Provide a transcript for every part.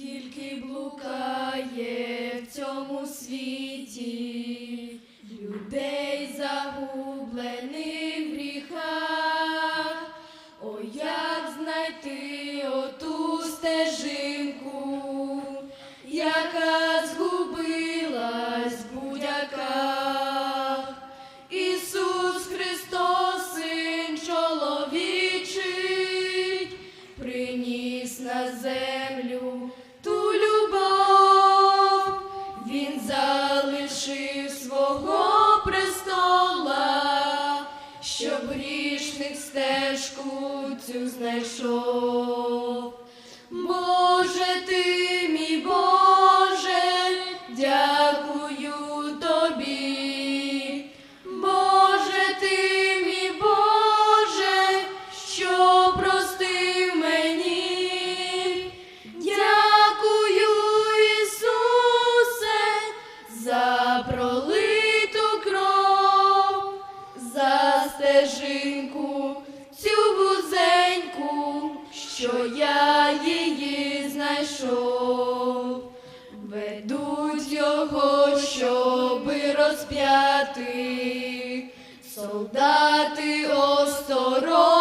Скільки блукає в цьому світі людей загублених в гріхах, о, як знайти оту стежинку, яка згубилась в будяках. Ісус Христос, Син чоловічий, приніс на землю цю знайшов. Боже що я її знайшов. Ведуть його, щоби розп'яти, солдати осторонь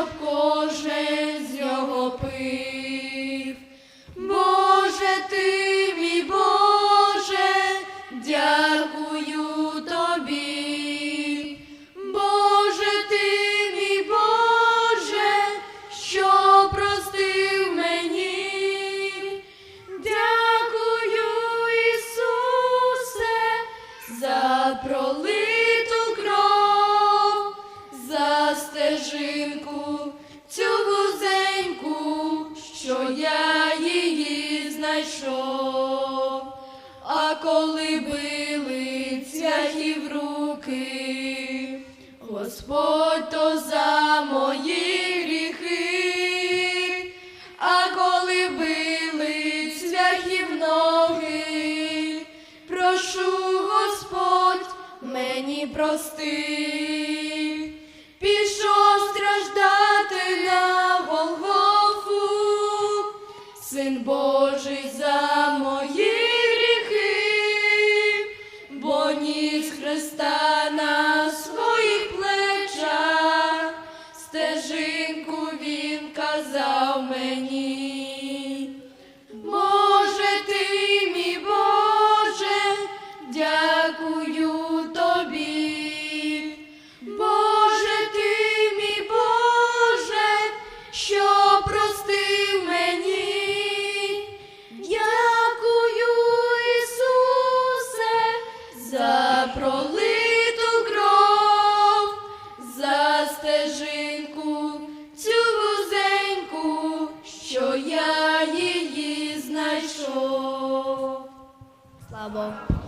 щоб кожен з нього пив. Боже ти, мій Боже, дякую тобі. Боже ти, мій Боже, що простив мені. Дякую, Ісусе, за пролиту кров, знайшов. А коли били цвяхи в руки, Господь то за мої гріхи, а коли били цвяхи в ноги, прошу Господь мені прости, Син Божий за за пролиту кров, стежинку цю вузеньку, що я її знайшов. Слава.